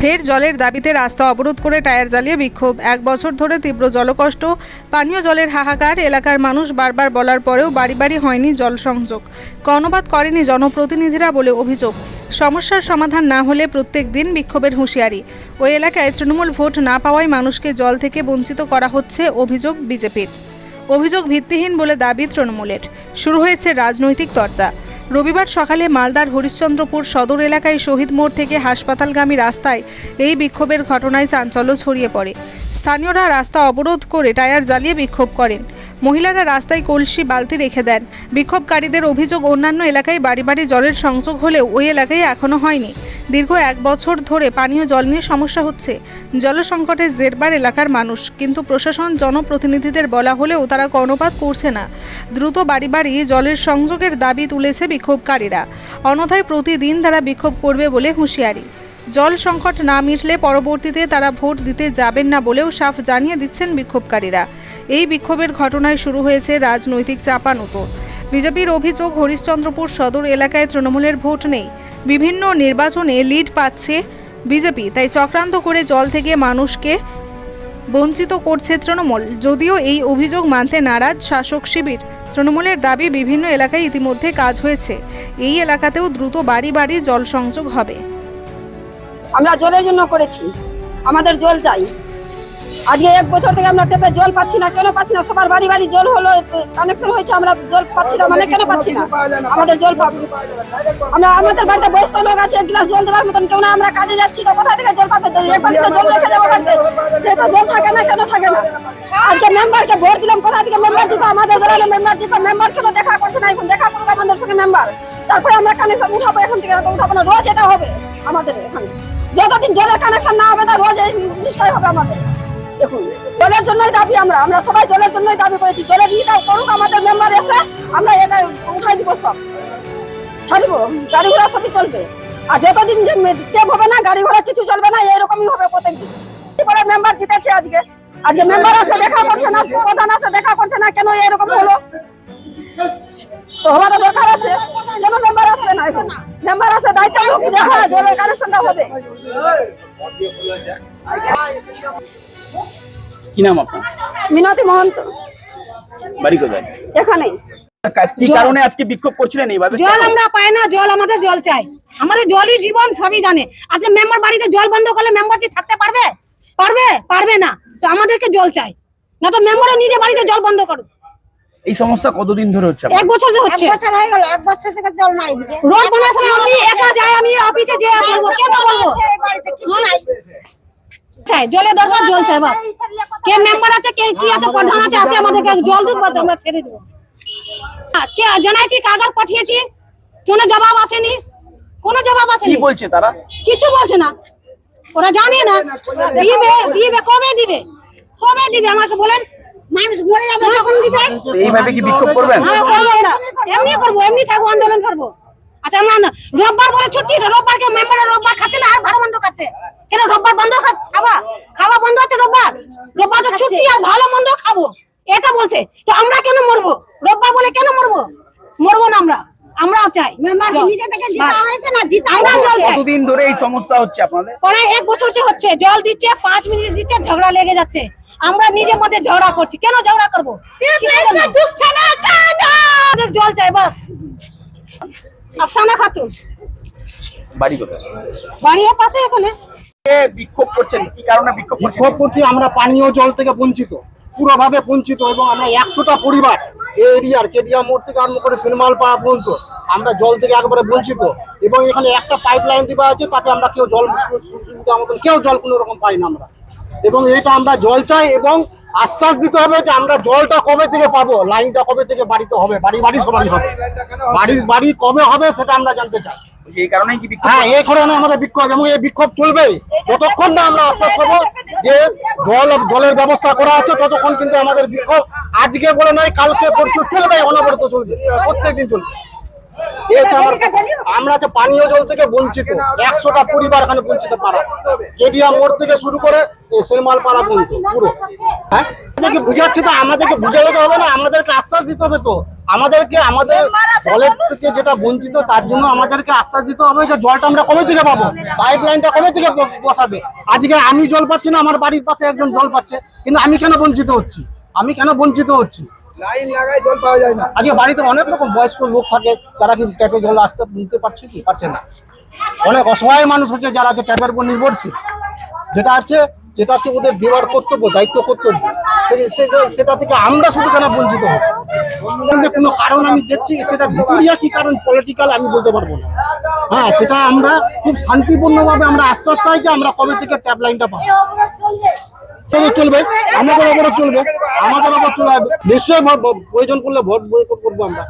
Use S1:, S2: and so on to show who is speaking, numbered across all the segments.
S1: ফের জলের দাবিতে রাস্তা অবরোধ করে টায়ার জ্বালিয়ে বিক্ষোভ। এক বছর ধরে তীব্র জলকষ্ট, পানীয় জলের হাহাকার, এলাকার মানুষ বারবার বলার পরেও বাড়ি বাড়ি হয়নি জল সংযোগ। কর্ণপাত করেনি জনপ্রতিনিধিরা বলে অভিযোগ। সমস্যার সমাধান না হলে প্রত্যেক দিন বিক্ষোভের হুঁশিয়ারি। ওই এলাকায় তৃণমূল ভোট না পাওয়ায় মানুষকে জল থেকে বঞ্চিত করা হচ্ছে অভিযোগ বিজেপির। অভিযোগ ভিত্তিহীন বলে দাবি তৃণমূলের। শুরু হয়েছে রাজনৈতিক চর্চা। রবিবার সকালে মালদার হরিশ্চন্দ্রপুর সদর এলাকায় শহীদ মোড় থেকে হাসপাতালগামী রাস্তায় এই বিক্ষোভের ঘটনায় চাঞ্চল্য ছড়িয়ে পড়ে। স্থানীয়রা রাস্তা অবরোধ করে টায়ার জ্বালিয়ে বিক্ষোভ করেন। মহিলারা রাস্তায় কলসি, বালতি রেখে দেন। বিক্ষোভকারীদের অভিযোগ, অন্যান্য এলাকায় বাড়ি বাড়ি জলের সংযোগ হলেও ওই এলাকায় এখনও হয়নি। দীর্ঘ এক বছর ধরে পানীয় জল নিয়ে সমস্যা হচ্ছে। জল জলসংকটের জেরবার এলাকার মানুষ, কিন্তু প্রশাসন, জনপ্রতিনিধিদের বলা হলেও তারা কর্ণপাত করছে না। দ্রুত বাড়ি বাড়ি জলের সংযোগের দাবি তুলেছে বিক্ষোভকারীরা। অনথায় প্রতিদিন তারা বিক্ষোভ করবে বলে হুঁশিয়ারি। জল সংকট না মিটলে পরবর্তীতে তারা ভোট দিতে যাবেন না বলেও সাফ জানিয়ে দিচ্ছেন বিক্ষোভকারীরা। এই বিক্ষোভের ঘটনায় শুরু হয়েছে রাজনৈতিক চাপানুতোর বিজেপির অভিযোগ, হরিশ্চন্দ্রপুর সদর এলাকায় তৃণমূলের ভোট নেই। বিভিন্ন নির্বাচনে লিড পাচ্ছে বিজেপি, তাই চক্রান্ত করে জল থেকে মানুষকে বঞ্চিত করছে তৃণমূল। যদিও এই অভিযোগ মানতে নারাজ শাসক শিবির, তৃণমূলের দাবি বিভিন্ন এলাকায় ইতিমধ্যে কাজ হয়েছে। এই এলাকাতেও দ্রুত বাড়ি বাড়ি জল সংযোগ হবে।
S2: আমরা জলের জন্য করেছি। আমাদের জল চাই। আজকে এক বছর থেকে আমরা টেপে জল পাচ্ছি না, কেন পাচ্ছি না? সবার বাড়ি বাড়ি জল হলো কানেকশন হয়েছে, আমরা জল পাচ্ছি না মানে কেন পাচ্ছি না? আমাদের জল পাবো। আমরা, আমাদের বাড়িতে বয়স্ক লোক আছে, এক গ্লাস জল দেওয়ার মতন কেউ না, আমরা কাজে যাচ্ছি তো কোথা থেকে জল পাবে? বাড়িতে জল রেখে যাব সে তো জল থাকে না, কেন থাকে না? আজকে মেম্বারকে ভোট দিলাম কোথা থেকে মেম্বার জিতো? আমাদের দলের মেম্বার জিতো মেম্বার কেন দেখা করছে না এখন? দেখা করুক আমাদের সঙ্গে মেম্বার তারপরে আমরা কানেকশন উঠাবো এখান থেকে, না তো উঠাবো না, রোজ এটা হবে আমাদের এখানে। যতদিন জলের কানেকশন না হবে তা রোজ এই জিনিসটাই হবে আমাদের। দেখুন, জলের জন্যই দাবি আমরা আমরা সবাই জলের জন্যই দাবি করেছি। জলের ইটা করুক আমাদের মেম্বার এসে, আমরা এটা উঠাই দিব সব। ছাড়িব গাড়ি ঘোড়া সবই চলবে। আর যতদিন টেপ হবে না, গাড়ি ঘোড়া কিছু চলবে না এরকমই হবে প্রত্যেকদিন এবারে মেম্বার জিতেছে আজকে। আজকে মেম্বার আসে দেখা করছে না, প্রধান আসে দেখা করছে না, কেন এরকম হলো? তো হওয়ার দরকার আছে, কেন মেম্বার আসবে না এখন? মেম্বার আসে দায়িত্ব যে হ্যাঁ জলের কানেকশনটা হবে।
S3: কি নাম আপনার?
S2: মিনতি মহন্ত।
S3: বাড়ি কোথায়?
S2: এখানেই।
S3: কি কারণে আজকে বিক্ষোভ করছিলেন এইভাবে?
S4: জল আমরা পাই না জল আমাদের জল চাই। আমাদের জলই জীবন সবই জানে। আজকে মেম্বার বাড়িতে জল বন্ধ করলে মেম্বার কি থাকতে পারবে? পারবে? পারবে না। তো আমাদেরকে জল চাই। না তো মেম্বারও নিজে বাড়িতে জল বন্ধ করুক।
S3: এই সমস্যা কতদিন ধরে হচ্ছে
S4: এক বছর যে হচ্ছে।
S2: বছর হয়ে গেল এক বছর থেকে জল নাই।
S4: রোড বানার সময় আমি একা যাই আমি অফিসে যে বলব। কেন বলব? চাই জলের দরকার জল চাই বাস। কে মেম্বার আছে কে কি আছে প্রধান আছে আসে আমাদেরকে জল দিক বাস আমরা ছেড়ে দেবো। হ্যাঁ, কে জানাইছি কাগজ পাঠিয়েছি? কোনো জবাব আসেনি? কোনো জবাব
S3: কি
S4: আসেনি?
S3: বলছে তারা?
S4: কিছু বলছে না। ওরা জানে না। দিবে দিবে কবে দিবে? কবে দিবে? আমাকে বলেন। মানুষ মরে যাবে তখন দিবে।
S3: এইভাবে কি বিক্ষোভ করবেন?
S4: হ্যাঁ করব এমনি করব এমনি থাকব আন্দোলন করব। আচ্ছা আমরা না রোববার বলে ছুটি রোববার কে মেম্বার রোববার খাচ্ছে না আর ভালো মন্দ খাচ্ছে? কেন রোববার বন্ধ খাওয়া খাওয়া বন্ধ আছে রোববার? রোববার তো ছুটি আর ভালো মন্দ খাব। এটা বলছে। তো আমরা কেন মরবো? রোববার বলে কেন মরবো? মরবো না আমরা। আমরাও চাই।
S3: কতদিন ধরে এই সমস্যা হচ্ছে আপনাদের?
S4: প্রায় এক বছর সে হচ্ছে জল দিচ্ছে পাঁচ মিনিট দিচ্ছে ঝগড়া লেগে যাচ্ছে। আমরা নিজের মধ্যে ঝগড়া করছি। কেন ঝগড়া করব? জল চাই বাস। আফসানা খাতুন।
S3: বাড়ি কোথায়?
S4: বাড়ি পাশে এখানে।
S3: এ বিক্ষোভ করছেন? কি কারণে বিক্ষোভ করছেন?
S5: বিক্ষোভ করছি আমরা পানীয় জল থেকে বঞ্চিত পুরোভাবে বঞ্চিত এবং আমরা একশোটা পরিবার এই এরিয়ার কেডিয়া মোড় থেকে আরম্ভ করে সিনেমাল পাড়া পর্যন্ত আমরা জল থেকে একবারে বঞ্চিত। এবং এখানে একটা পাইপ লাইন দেওয়া আছে তাতে আমরা কেউ জল মতন কেউ জল কোনো রকম পাই না আমরা। এবং এটা আমরা জল চাই এবং আশ্বাস দিতে হবে যে আমরা জলটা কবে থেকে পাবো লাইনটা কবে থেকে বাড়িতে হবে বাড়ি বাড়ি সবারই হবে। বাড়ি বাড়ি কবে হবে সেটা আমরা জানতে চাই। হ্যাঁ এই কারণে আমাদের বিক্ষোভ এবং এই বিক্ষোভ চলবে। যতক্ষণ না আমরা আশ্বাস পাবো যে জল জলের ব্যবস্থা করা আছে ততক্ষণ কিন্তু আমাদের বিক্ষোভ আজকে বলে নয় কালকে পরশু চলবে অনবরত চলবে প্রত্যেকদিন চলবে। আমার যে পানীয় জল থেকে বঞ্চিত। একশোটা পরিবার এখানে বঞ্চিত পাড়া। কেডিয়া মোড় থেকে শুরু করে সেলমাল পাড়া পর্যন্ত পুরো। হ্যাঁ? আমাদেরকে বুঝাচ্ছে তো আমাদেরকে বুঝালে তো হবে না আমাদেরকে আশ্বাস দিতে হবে তো। আমাদেরকে আমাদের জলের থেকে যেটা বঞ্চিত তার জন্য আমাদেরকে আশ্বাস দিতে হবে যে জলটা আমরা কবে থেকে পাবো? পাইপ লাইনটা কবে থেকে বসাবে? আজকে আমি জল পাচ্ছি না আমার বাড়ির পাশে একজন জল পাচ্ছে কিন্তু আমি কেন বঞ্চিত হচ্ছি? আমি কেন বঞ্চিত হচ্ছি?
S6: লাইন লাগাই জল পাওয়া যায় না।
S5: বাড়িতে অনেক রকম বয়স্ক লোক থাকে, তারা কি ট্যাপে জল আসতে নিতে পারছে কি পারছে না। অনেক অসহায় মানুষ যারা আছে ট্যাপের উপর নির্ভরশীল। যেটা আছে, যেটা ওদের দেওয়ার কর্তব্য, দায়িত্ব, কর্তব্য। সেটা থেকে আমরা বঞ্চিত হব। কোনো কারণ আমি দেখছি, সেটা ভিতরিয়া কি কারণ পলিটিক্যাল আমি বলতে পারব না। হ্যাঁ সেটা আমরা খুব শান্তিপূর্ণভাবে আমরা আশ্বাস চাই যে আমরা কবে থেকে ট্যাপ লাইনটা পাবো। চলবে চলবে আমাদের ওপরে চলবে। আমাদের ওপর চলে আসবে নিশ্চয়ই প্রয়োজন করলে ভোট বয়কট করব আমরা।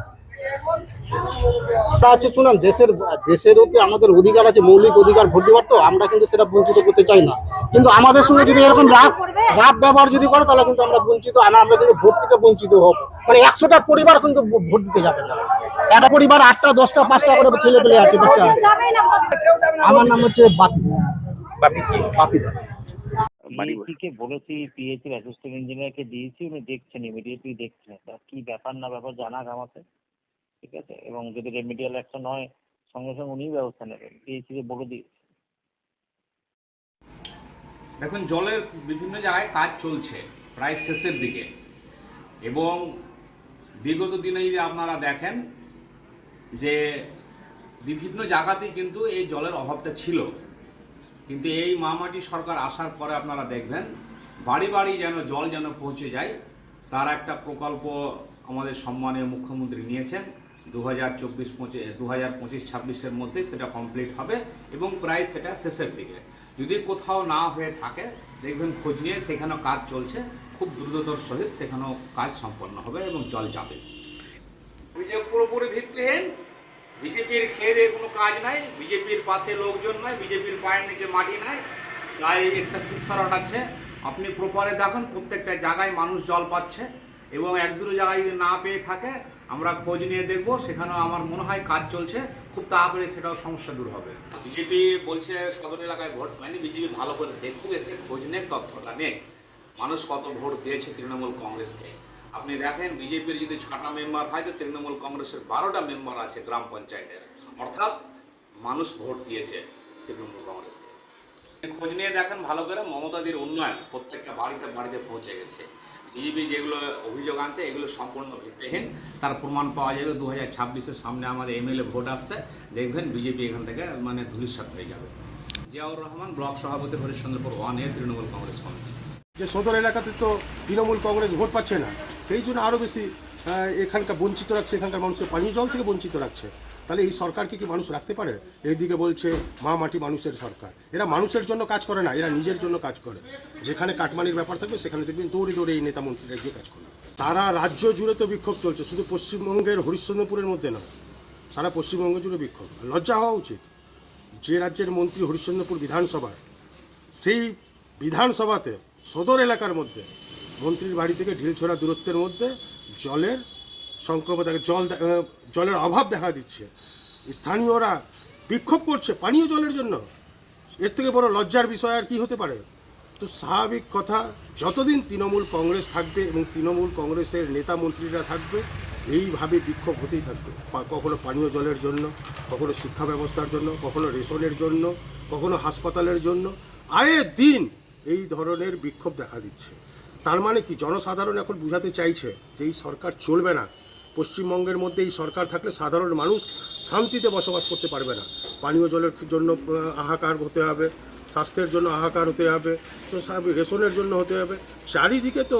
S5: তা হচ্ছে শুনুন দেশের দেশের উপরে আমাদের অধিকার আছে মৌলিক অধিকার ভোট দেওয়ার তো আমরা কিন্তু সেটা বঞ্চিত করতে চাই না। কিন্তু আমাদের সঙ্গে যদি এরকম রাগ রাগ ব্যবহার যদি করে তাহলে কিন্তু আমরা বঞ্চিত আমরা আমরা কিন্তু ভোট থেকে বঞ্চিত হব। মানে একশোটা পরিবার কিন্তু ভোট দিতে যাবে না। একটা পরিবার আটটা দশটা পাঁচটা করে ছেলে পেলে আছে। বাচ্চা আমার নাম হচ্ছে বাপি।
S3: বাপি
S5: বাপি দা।
S7: পিএইচকে বলেছি পিএইচের অ্যাসিস্ট্যান্ট ইঞ্জিনিয়ারকে দিয়েছি উনি দেখছেন ইমিডিয়েটলি দেখছেন তা কি ব্যাপার না ব্যাপার জানাক আমাকে ঠিক আছে? এবং যদি রেমিডিয়াল অ্যাকশন হয় সঙ্গে সঙ্গে উনিই ব্যবস্থা নেবেন। পিএইচকে বলে দিয়েছি।
S8: দেখুন জলের বিভিন্ন জায়গায় কাজ চলছে প্রায় শেষের দিকে। এবং বিগত দিনে যদি আপনারা দেখেন যে বিভিন্ন জায়গাতেই কিন্তু এই জলের অভাবটা ছিল। কিন্তু এই মামাটি সরকার আসার পরে আপনারা দেখবেন, বাড়ি বাড়ি যেন জল যেন পৌঁছে যায়, তার একটা প্রকল্প আমাদের সম্মানীয় মুখ্যমন্ত্রী নিয়েছেন। দু হাজার চব্বিশ পঁচিশ দু হাজার পঁচিশ ছাব্বিশের মধ্যে সেটা কমপ্লিট হবে এবং প্রায় সেটা শেষের দিকে। যদি কোথাও না হয়ে থাকে, দেখবেন খোঁজ নিয়ে সেখানেও কাজ চলছে, খুব দ্রুততর সহিত সেখানেও কাজ সম্পন্ন হবে এবং জল যাবে। পুরোপুরি ভিত্তিহীন বিজেপির খেয়ে কোনো কাজ নাই, বিজেপির পাশে লোকজন নাই, বিজেপির পায়ের নিচে মাটি নাই তাই একটা কুৎসা রটাচ্ছে আপনি প্রপারে দেখুন, প্রত্যেকটা জায়গায় মানুষ জল পাচ্ছে এবং এক দুটো জায়গায় যদি না পেয়ে থাকে, আমরা খোঁজ নিয়ে দেখব, সেখানেও আমার মনে হয় কাজ চলছে, খুব তাড়াতাড়ি সেটাও সমস্যা দূর হবে। বিজেপি বলছে সদর এলাকায় ভোট মানে বিজেপি ভালো করে দেখুক, এসে খোঁজ নেক তথ্যটা নেক। মানুষ কত ভোট দিয়েছে তৃণমূল কংগ্রেসকে? আপনি দেখেন, বিজেপির যদি ছটা মেম্বার হয়, তো তৃণমূল কংগ্রেসের বারোটা মেম্বার আছে গ্রাম পঞ্চায়েতের। অর্থাৎ মানুষ ভোট দিয়েছে তৃণমূল কংগ্রেসকে। খোঁজ নিয়ে দেখেন, ভালো করে মমতাদির উন্নয়ন প্রত্যেকটা বাড়িতে বাড়িতে পৌঁছে গেছে। বিজেপি যেগুলো অভিযোগ আনছে, এগুলো সম্পূর্ণ ভিত্তিহীন। তার প্রমাণ পাওয়া যাবে দু হাজার ছাব্বিশের সামনে আমাদের এমএলএ ভোট আসছে। দেখবেন বিজেপি এখান থেকে মানে ধূলিসাৎ হয়ে যাবে। জিয়াউর রহমান ব্লক সভাপতি Harishchandrapur one A Trinamool Congress committee.
S9: যে সদর এলাকাতে তো তৃণমূল কংগ্রেস ভোট পাচ্ছে না, সেই জন্য আরও বেশি এখানকার বঞ্চিত রাখছে, এখানকার মানুষকে পানীয় জল থেকে বঞ্চিত রাখছে। তাহলে এই সরকারকে কি মানুষ রাখতে পারে? এইদিকে বলছে মা মাটি মানুষের সরকার। এরা মানুষের জন্য কাজ করে না, এরা নিজের জন্য কাজ করে। যেখানে কাটমানির ব্যাপার থাকবে, সেখানে দেখবেন দৌড়ে দৌড়ে এই নেতা মন্ত্রীরা গিয়ে কাজ করে তারা রাজ্য জুড়ে তো বিক্ষোভ চলছে, শুধু পশ্চিমবঙ্গের হরিশ্চন্দ্রপুরের মধ্যে নয়, সারা পশ্চিমবঙ্গ জুড়ে বিক্ষোভ। লজ্জা হওয়া উচিত। যে রাজ্যের মন্ত্রী হরিশ্চন্দ্রপুর বিধানসভার, সেই বিধানসভাতে সদর এলাকার মধ্যে, মন্ত্রীর বাড়ি থেকে ঢিলছোড়া দূরত্বের মধ্যে জলের সংক্রমণ দেখা- জল জলের অভাব দেখা দিচ্ছে। স্থানীয়রা বিক্ষোভ করছে পানীয় জলের জন্য। এর থেকে বড় লজ্জার বিষয় আর কি হতে পারে? তো স্বাভাবিক কথা, যতদিন তৃণমূল কংগ্রেস থাকবে এবং তৃণমূল কংগ্রেসের নেতা মন্ত্রীরা থাকবে, এইভাবে বিক্ষোভ হতেই থাকবে। কখনো পানীয় জলের জন্য, কখনো শিক্ষা ব্যবস্থার জন্য, কখনো রেশনের জন্য, কখনো হাসপাতালের জন্য। আয়ে দিন এই ধরনের বিক্ষোভ দেখা দিচ্ছে। তার মানে কি? জনসাধারণ এখন বুঝাতে চাইছে যে এই সরকার চলবে না। পশ্চিমবঙ্গের মধ্যে এই সরকার থাকলে সাধারণ মানুষ শান্তিতে বসবাস করতে পারবে না। পানীয় জলের জন্য হাহাকার হতে হবে, স্বাস্থ্যের জন্য হাহাকার হতে হবে, তো রেশনের জন্য হতে হবে। চারিদিকে তো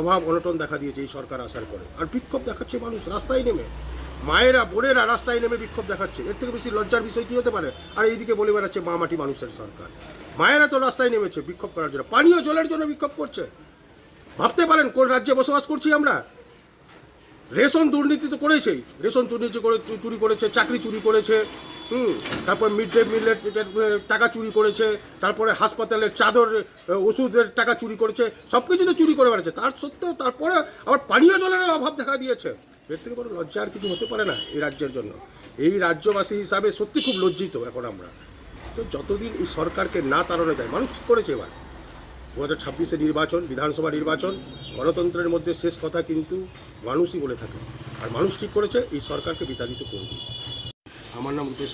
S9: অভাব, অনটন দেখা দিয়েছে এই সরকার আসার পরে। আর বিক্ষোভ দেখাচ্ছে মানুষ রাস্তায় নেমে। মায়েরা, বোনেরা রাস্তায় নেমে বিক্ষোভ দেখাচ্ছে। এর থেকে বেশি লজ্জার বিষয় কি হতে পারে? আর এইদিকে বলে বেড়াচ্ছে মা মাটি মানুষের সরকার। মায়েরা তো রাস্তায় নেমেছে বিক্ষোভ করার জন্য। পানীয় জলের জন্য বিক্ষোভ করছে। ভাবতে পারেন, কোন রাজ্যে বসবাস করছি আমরা? রেশন দুর্নীতি তো করেছেই। রেশন দুর্নীতি করে, চুরি করেছে, চাকরি চুরি করেছে, হুম। তারপর মিড ডে মিলের টাকা চুরি করেছে, তারপরে হাসপাতালের চাদর, ওষুধের টাকা চুরি করেছে সব কিছু তো চুরি করে বেড়াচ্ছে। তার সত্ত্বেও তারপরে আবার পানীয় জলের অভাব দেখা দিয়েছে। এর থেকে লজ্জা আর কিছু হতে পারে না এই রাজ্যের জন্য। এই রাজ্যবাসী হিসাবে সত্যি খুব লজ্জিত এখন আমরা। তো যতদিন এই সরকারকে না তাড়ানো যায়, মানুষ ঠিক করেছে এবার। দু হাজার ছাব্বিশে নির্বাচন, বিধানসভা নির্বাচন, গণতন্ত্রের মধ্যে শেষ কথা কিন্তু মানুষই বলে থাকে। আর মানুষ ঠিক করেছে এই সরকারকে বিতাড়িত করবে। আমার নাম রূপেশ